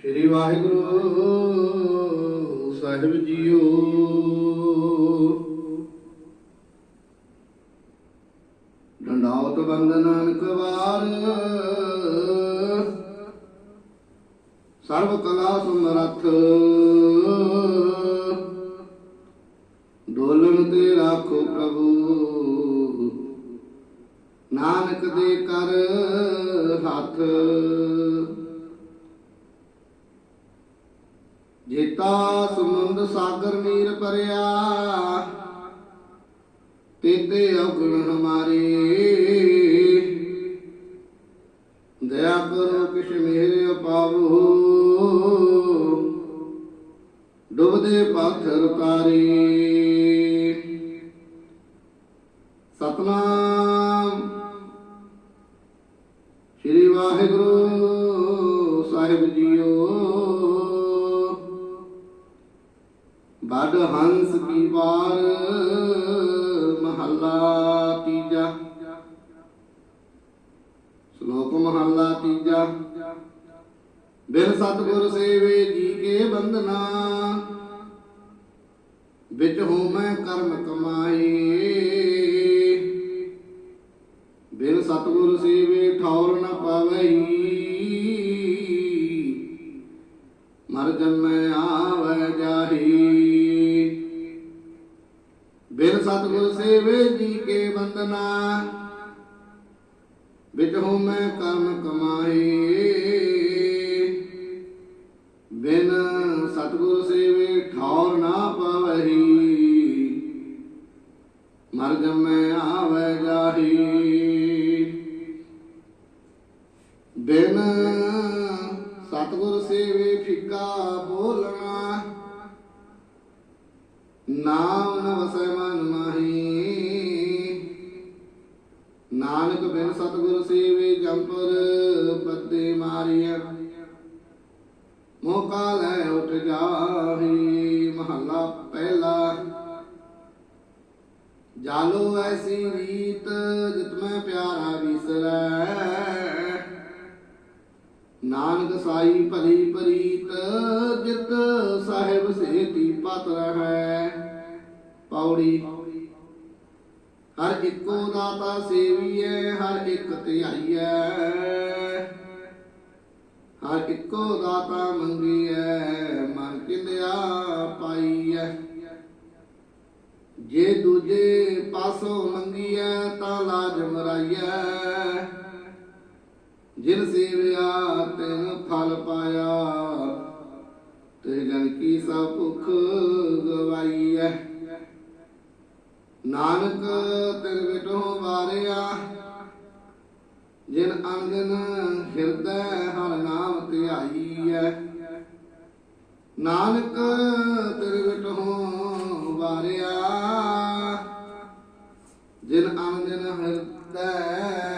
ਸ੍ਰੀ ਵਾਹਿਗੁਰੂ ਸਾਹਿਬ ਜੀਓ। ਡੰਡਾਉਤ ਬੰਦ ਨਾਨਕ ਵਾਰ। ਸਰਬ ਕਲਾ ਸਮਰੱਥ। ਨਾਨਕ ਦੇ ਕਰ ਹੱਥ। ਜੇਤਾ ਸਮੁੰਦ ਸਾਗਰ ਨੀਰ ਭਰਿਆ, ਤੇਤੇ ਔਗਣ ਹਮਾਰੇ ਦਇਆ ਕਰੋ ਕਿਛ ਮੇਰੇ ਪਾਵੋ ਡੁੱਬਦੇ ਪਾਥਰ ਤਾਰੇ ਸਤਨਾਮ ਵਾਹਿਗੁਰੂ, ਸਾਹਿਬ ਜੀਓ। ਬੜ ਹੰਸ ਕੀ ਵਾਰ, ਮਹੱਲਾ ਤੀਜਾ। ਸ਼ਲੋਕ ਮਹੱਲਾ ਤੀਜਾ। ਬਿਨ ਸਤਗੁਰ ਸੇਵੇ ਜੀ ਕੇ ਬੰਦਨਾ ਵਿੱਚ ਹੋਮੈ ਕਰਮ ਕਮਾਏ। ਬਿਨ ਸਤਗੁਰ ਸੇਵੇ ਠੌਰ ਨ ਮਰ ਆਵੈ ਜਾਹੀ। ਬਿਨ ਸਤਗੁਰ ਸੇਵੇ ਜੀ ਕੇ ਬੰਦਨਾ ਵਿੱਚ ਹੋਮੈ ਕਰਮ ਕਮਾਏ ਬਿਨ ਸਤਗੁਰ ਸੇਵੇ ਠੌਰ ਨਾ ਪਾਵਹੀ ਮਰ ਜੰਮੈ ਆਵੈ ਸਤਗੁਰ ਸੇਵੇ ਫਿੱਕਾ ਬੋਲਣਾ। ਨਾਮ ਨ ਮਨ ਮਾਹੀ। ਨਾਨਕ ਬਿਨ ਸਤਗੁਰ ਸੇਵੇ ਜੰਪਰ ਬੱਦੇ ਮਾਰੀਆ। ਮੋਕਾ ਲੈ ਉਠ ਜਾਹੀ, ਮਹੱਲਾ ਪਹਿਲਾ। ਜਾਲੋ ਐਸੀ ਰੀਤ ਜਿਤ ਮੈਂ ਪਿਆਰਾ ਵਿਸਰੈ ਨਾਨਕ ਸਾਈ ਭਲੀ ਪ੍ਰੀਤ, ਜਿਤ ਸਾਹਿਬ ਸੇਤੀ ਪਤ ਰਹੈ। ਪੌੜੀ। ਹਰ ਇੱਕੋ ਦਾਤਾ ਸੇਵੀਐ, ਹਰ ਇੱਕ ਧਿਆਈਐ। ਹਰ ਇੱਕੋ ਦਾਤਾ ਮੰਗੀਐ, ਮਨ ਕਿੰਦਿਆ ਪਾਈਐ। ਜੇ ਦੂਜੇ ਪਾਸੋਂ ਮੰਗੀਐ, ਤਾਂ ਲਾਜ ਮਰਾਈਐ। ਜਿਨ ਸੇਵਿਆ ਤਿਨ ਫਲ ਪਾਇਆ, ਤੇ ਜਨ ਕੀ ਸਭ ਭੁਖ ਗਵਾਈਐ। ਨਾਨਕ ਤਿਨ ਵਿਟੋ ਵਾਰਿਆ, ਜਿਨ ਅੰਗਨ ਹਿਰਦੈ ਹਰ ਨਾਮ ਧਿਆਈਐ। ਨਾਨਕ ਤਿਨ ਵਿਟੋ ਵਾਰਿਆ, ਜਿਨ ਅੰਗਨ ਹਿਰਦੈ